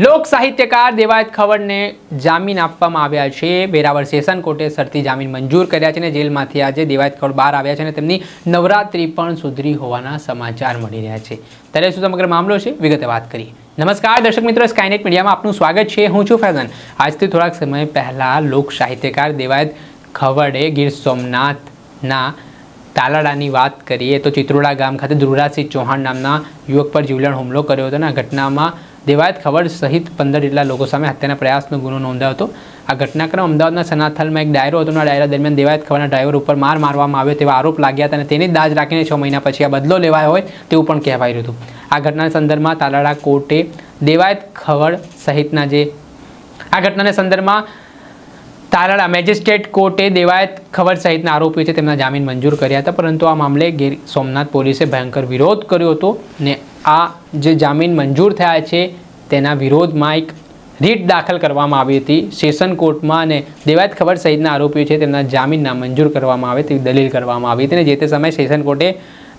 લોક સાહિત્યકાર દેવાયત ખવડને જામીન આપવામાં આવ્યા છે. વેરાવળ સેશન કોર્ટે સરથી જામીન મંજૂર કર્યા છે અને જેલમાંથી આજે દેવાયત ખવડ બહાર આવ્યા છે અને તેમની નવરાત્રિ પણ સુધરી હોવાના સમાચાર મળી રહ્યા છે. ત્યારે શું સમગ્ર મામલો છે? વિગતે વાત કરીએ. નમસ્કાર દર્શક મિત્રો સ્કાયનેટ મીડિયામાં આપનું સ્વાગત છે. હું છું ફૈઝન આજથી થોડાક સમય પહેલાં લોક સાહિત્યકાર દેવાયત ખવડે ગીર સોમનાથના તાલાડાની વાત કરીએ તો ચિત્રોડા ગામ ખાતે ધ્રુવરાજસિંહ ચૌહાણ નામના યુવક પર જીવલેણ હુમલો કર્યો હતો અને આ ઘટનામાં દેવાયત ખવડ સહિત પંદર જેટલા લોકો સામે હત્યાના પ્રયાસનો ગુનો નોંધાયો હતો. આ ઘટનાક્રમ અમદાવાદના સનાથલમાં એક ડાયરો હતો. ડાયરા દરમિયાન દેવાયત ખવાના ડ્રાઈવર ઉપર માર મારવામાં આવ્યો તેવા આરોપ લાગ્યા હતા અને તેની દાજ રાખીને છ મહિના પછી આ બદલો લેવાયો હોય તેવું પણ કહેવાય રહ્યું હતું. આ ઘટનાના સંદર્ભમાં તાલાળા કોર્ટે દેવાયત ખવડ સહિતના જે આ ઘટનાના સંદર્ભમાં તાલાળા મેજિસ્ટ્રેટ કોર્ટે દેવાયત ખબર સહિતના આરોપીઓ છે તેમના જામીન મંજૂર કર્યા હતા. પરંતુ આ મામલે ગીર સોમનાથ પોલીસે ભયંકર વિરોધ કર્યો હતો ને આ જે જામીન મંજૂર થયા છે તેના વિરોધમાં એક રીટ દાખલ કરવામાં આવી હતી. સેશન કોર્ટમાં અને દેવાયત ખબર સહિતના આરોપીઓ છે તેમના જામીન નામંજૂર કરવામાં આવે તેવી દલીલ કરવામાં આવી હતી અને જે તે સમયે સેશન કોર્ટે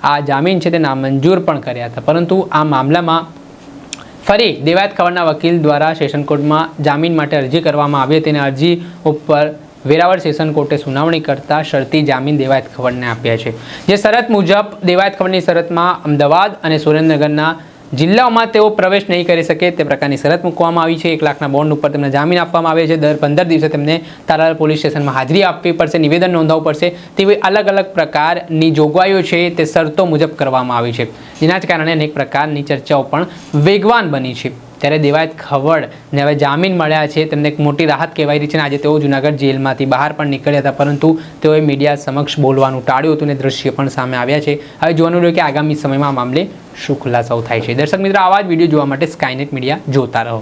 આ જામીન છે તે નામંજૂર પણ કર્યા હતા. પરંતુ આ મામલામાં ફરી દેવાયત ખબરના વકીલ દ્વારા સેશન કોર્ટમાં જામીન માટે અરજી કરવામાં આવી હતી અને અરજી ઉપર વેરાવળ સેશન કોર્ટે સુનાવણી કરતા શરતી જામીન દેવાયત ખબરને આપ્યા છે. જે શરત મુજબ દેવાયત ખબરની શરતમાં અમદાવાદ અને સુરેન્દ્રનગરના જિલ્લાઓમાં તેઓ પ્રવેશ નહીં કરી શકે તે પ્રકારની શરત મૂકવામાં આવી છે. એક લાખના બોન્ડ ઉપર તેમને જામીન આપવામાં આવે છે. દર પંદર દિવસે તેમને તાલાલ પોલીસ સ્ટેશનમાં હાજરી આપવી પડશે, નિવેદન નોંધાવવું પડશે. તેવી અલગ અલગ પ્રકારની જોગવાઈઓ છે તે શરતો મુજબ કરવામાં આવી છે. જેના જ કારણે અનેક પ્રકારની ચર્ચાઓ પણ વેગવાન બની છે. ત્યારે દેવાયત ખવડને હવે જામીન મળ્યા છે. તેમને એક મોટી રાહત કહેવાય રહી છે અને આજે તેઓ જુનાગઢ જેલમાંથી બહાર પણ નીકળ્યા હતા, પરંતુ તેઓએ મીડિયા સમક્ષ બોલવાનું ટાળ્યું હતું અને દ્રશ્ય પણ સામે આવ્યા છે. હવે જોવાનું રહ્યું કે આગામી સમયમાં મામલે શું ખુલાસાઓ થાય છે. દર્શક મિત્રો, આવા જ વીડિયો જોવા માટે સ્કાયનેટ મીડિયા જોતા રહો.